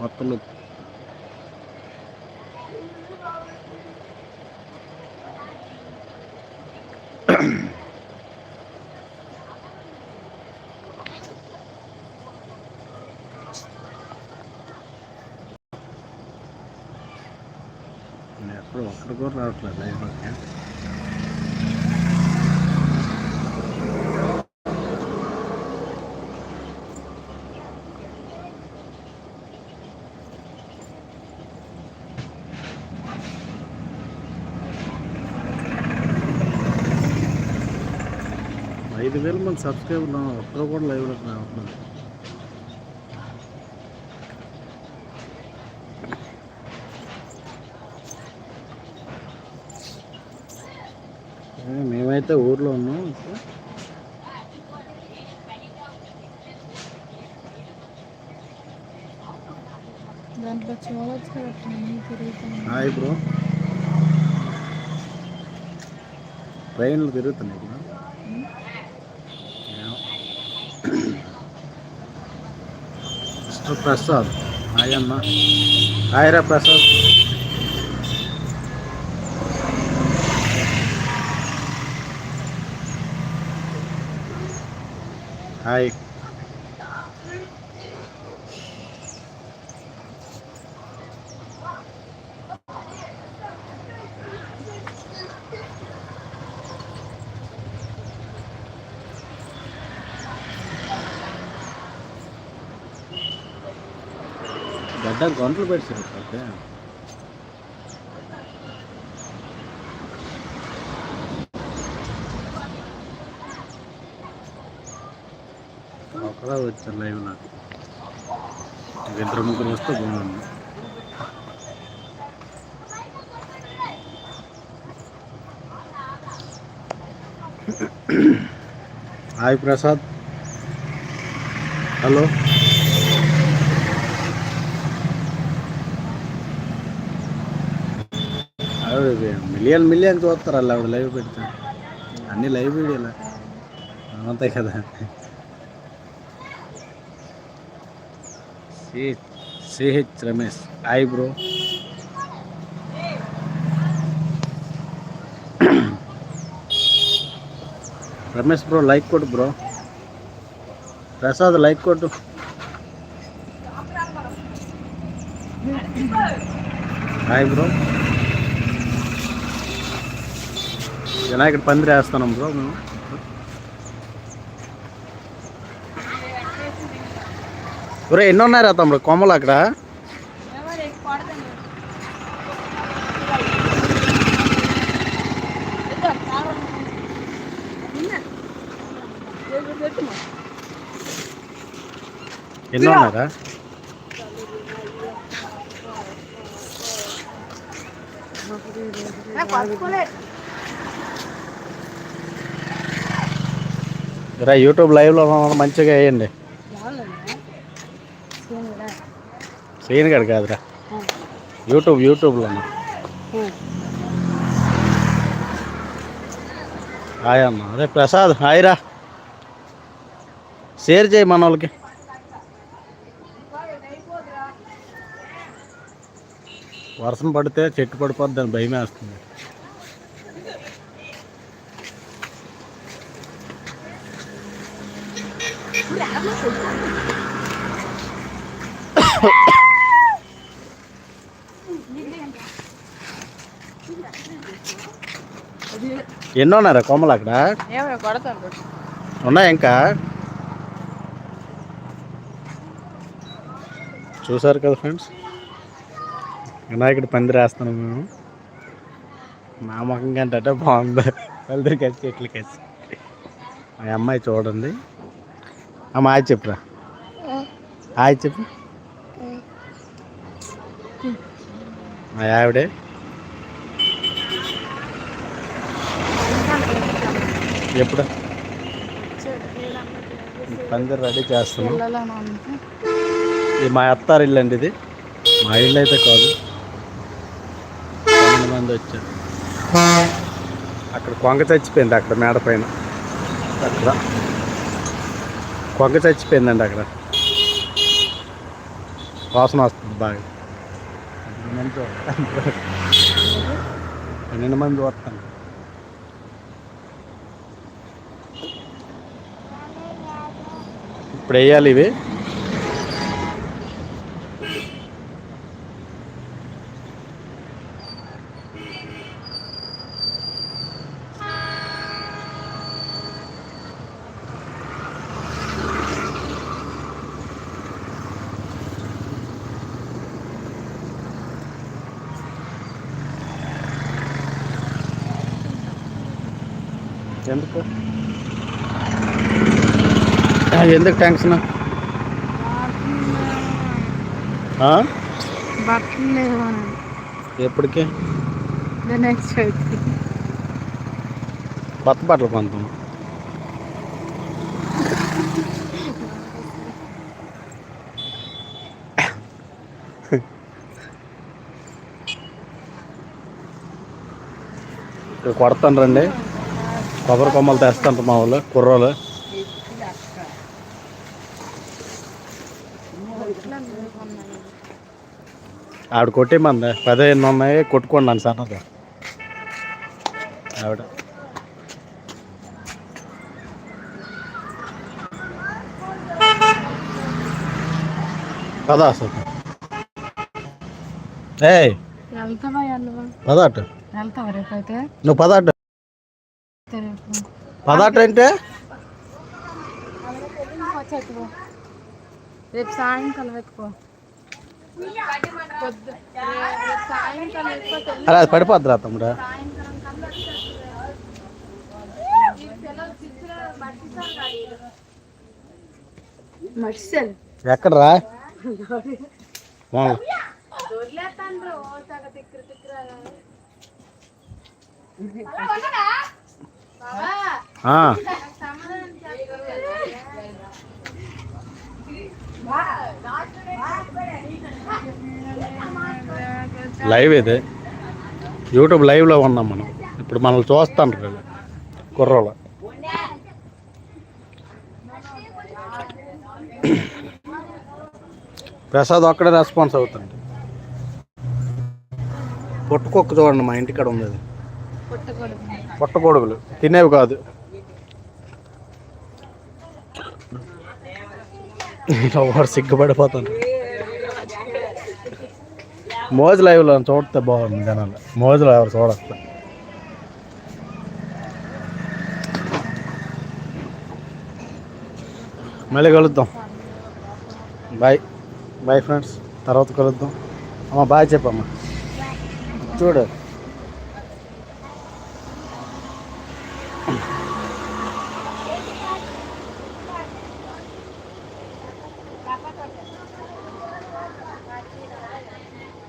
కొత్త లుక్ ఎప్పుడు ఒక్కరు కూడా రావట్లేదు లైవ్లోకి ఐదు వేల మంది సబ్స్క్రైబర్లు ఒక్కరు కూడా రావట్లేదు ఏ, మేమైతే ఊర్లో ఉన్నాం. దాంట్లో హాయ్ బ్రో. ట్రైన్లు తిరుగుతున్నాయి ప్రసాద్ హాయ్ అన్న హాయ్ రా ప్రసాద్ హాయ్ గడ్డ గంటలు పెట్టారు ఓకే. ఒకరా వచ్చారు లైవ్ నాకు ఇద్దరు ముగ్గురు వస్తే బాగుంది హాయ్ ప్రసాద్. హలో. ఆవిడ మిలియన్ మిలియన్ చూస్తారు అలా ఆవిడ లైవ్ పెడితే అన్ని లైవ్ వీడియోలే అంతే కదా CH Ramesh hi bro Ramesh bro like కొట్టు బ్రో ప్రసాద్ లైక్ కొట్టు హాయ్ బ్రో వినాయకుడు పందిరి వేస్తున్నాం బ్రో మేము బ్రో ఎన్ని ఉన్నారా తమ్ముడు? కొమ్మలు అక్కడ? ఎన్ని ఉన్నారా పట్టుకోలేదు రా యూట్యూబ్ లైవ్లో మంచిగా వేయండి. సీన్ గడు కాదురా. యూట్యూబ్ యూట్యూబ్లో హాయ్ అమ్మ. అదే ప్రసాద్ హాయ్ రా. షేర్ చేయి మన వాళ్ళకి వర్షం పడితే చెట్టు పడిపోద్ది దాని భయమే వస్తుంది ఎన్ని ఉన్నారా కొమ్మలు అక్కడ? ఉన్నాయి ఇంకా? చూసారు కదా ఫ్రెండ్స్? వినాయకుడి పందిరి వేస్తున్నాం మేము. నా ముఖం కంటే బాగుంది. వెళ్తారు కలిసి చెట్లు కలిసి మా అమ్మాయి చూడండి. అమ్మ హాయ్ చెప్పురా. హాయ్ చెప్పు. మా ఆవిడే. ఎప్పుడు? పందిరి రెడీ చేస్తున్నాం. ఇది మా అత్తారు ఇల్లు అండి ఇది. మా ఇల్లు అయితే కాదు. పన్నెండు మంది వచ్చారు. అక్కడ కొంగ చచ్చిపోయింది అక్కడ మేడ పైన. అక్కడ. కొంగ చచ్చిపోయిందండి అక్కడ. వాసన వస్తుంది బాగా. పన్నెండు మంది వస్తాను ఇప్పుడు వేయాలి ఇవి. ఎందుకు? ఆ, ఎందుకు లేవు ఎప్పటికి? నెక్స్ట్ అయితే కొత్త బట్టలు కొంటాం ఇక్కడ కొడతాను రండి. కొబ్బరి కొమ్మలు తెస్తాంట మా వాళ్ళు కుర్రోలు ఆవిడ కొట్టేమంది. పదిహేను ఉన్నాయి కొట్టుకోండి అని సన్నగా ఆవిడ. పదా అసలు. వెళ్ళవా పదాట నువ్వు పదాట పదాట అంటే? రేపు సాయంకాలం ఎత్తుకో అరే అది పడిపోద్దిరా తమ్ముడు. ఎక్కడరా? లైవ్ ఇది యూట్యూబ్ లైవ్లో ఉన్నాం మనం. ఇప్పుడు మనల్ని చూస్తాను వీళ్ళు. కుర్రోళ్ళు. ప్రసాద్ ఒక్కడే రెస్పాన్స్ అవుతుంది పుట్టుకొక్క చూడండి మా ఇంటికాడ ఉంది అది పుట్టగొడుగులు. తినేవి కాదు. వాడు సిగ్గుపడిపోతాను. మోజు లైవ్లో చూడితే బాగుంది జనాలు. మోజులో ఎవరు చూడచ్చు మళ్ళీ కలుద్దాం. బాయ్ బాయ్ ఫ్రెండ్స్ తర్వాత కలుద్దాం. అమ్మ బాయ్ చెప్పమ్మా. చూడు.